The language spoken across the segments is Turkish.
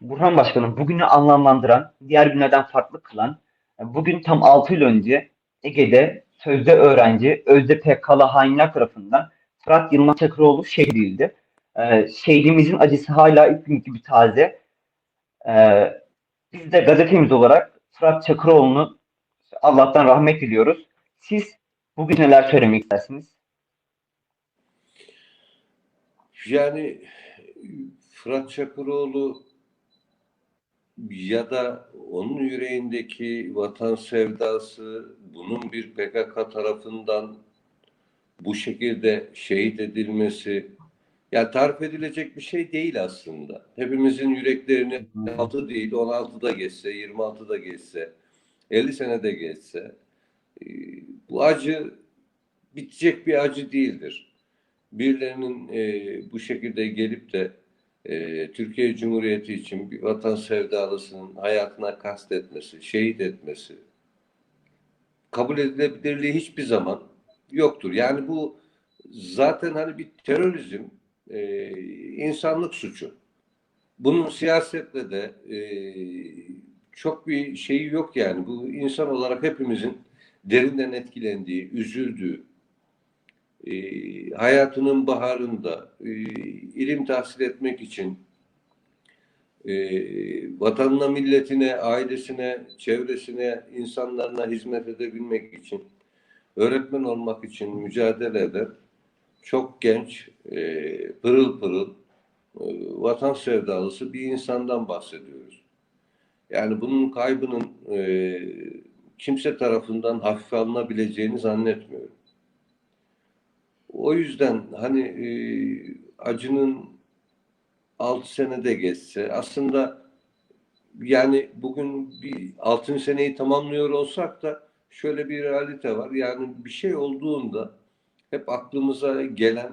Burhan Başkanım bugünü anlamlandıran, diğer günlerden farklı kılan, bugün tam 6 yıl önce Ege'de sözde öğrenci, özde PKK'lı hainler tarafından Fırat Yılmaz Çakıroğlu şehit edildi. Ee, şehidimizin acısı hala ilk gün gibi taze. Ee, biz de gazetemiz olarak Fırat Çakıroğlu'nu Allah'tan rahmet diliyoruz. Siz bugün neler söylemek istersiniz? Yani Fırat Çakıroğlu ya da onun yüreğindeki vatan sevdası bunun bir PKK tarafından bu şekilde şehit edilmesi ya tarif edilecek bir şey değil aslında. Hepimizin yüreklerini 6 değil 16 da geçse, 26 da geçse, 50 sene de geçse e, bu acı bitecek bir acı değildir. Birilerinin e, bu şekilde gelip de e, Türkiye Cumhuriyeti için bir vatan sevdalısının hayatına kastetmesi, şehit etmesi kabul edilebilirliği hiçbir zaman yoktur. Yani bu zaten hani bir terörizm, e, insanlık suçu. Bunun siyasetle de e, çok bir şeyi yok yani. Bu insan olarak hepimizin derinden etkilendiği, üzüldüğü, e, hayatının baharında e, ilim tahsil etmek için e, vatanına, milletine, ailesine, çevresine, insanlarına hizmet edebilmek için, öğretmen olmak için mücadele eden çok genç, e, pırıl pırıl, e, vatan sevdalısı bir insandan bahsediyoruz. Yani bunun kaybının e, kimse tarafından hafife alınabileceğini zannetmiyorum. O yüzden hani e, acının 6 senede geçse aslında yani bugün bir 6. seneyi tamamlıyor olsak da şöyle bir realite var. Yani bir şey olduğunda hep aklımıza gelen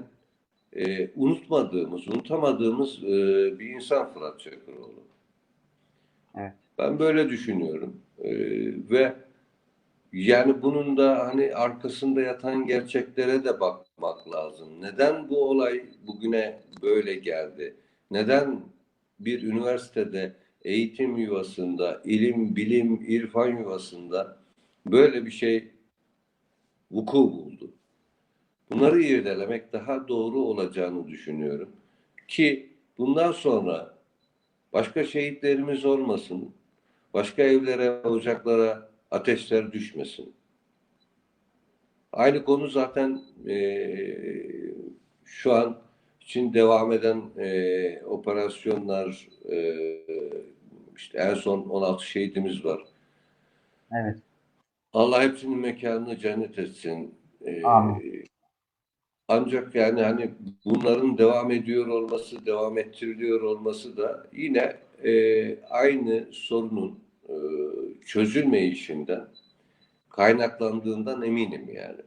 e, unutmadığımız, unutamadığımız e, bir insan Fırat Çakıroğlu. Evet. Ben böyle düşünüyorum. E, ve yani bunun da hani arkasında yatan gerçeklere de bakmak lazım. Neden bu olay bugüne böyle geldi? Neden bir üniversitede eğitim yuvasında, ilim, bilim, irfan yuvasında böyle bir şey vuku buldu? Bunları irdelemek daha doğru olacağını düşünüyorum. Ki bundan sonra başka şehitlerimiz olmasın, başka evlere, ocaklara ateşler düşmesin. Aynı konu zaten e, şu an için devam eden e, operasyonlar e, işte en son 16 şehidimiz var. Evet. Allah hepsinin mekanını cennet etsin. E, Amin. Ancak yani hani bunların devam ediyor olması, devam ettiriliyor olması da yine e, aynı sorunun e, çözülmeyişinden kaynaklandığından eminim yani.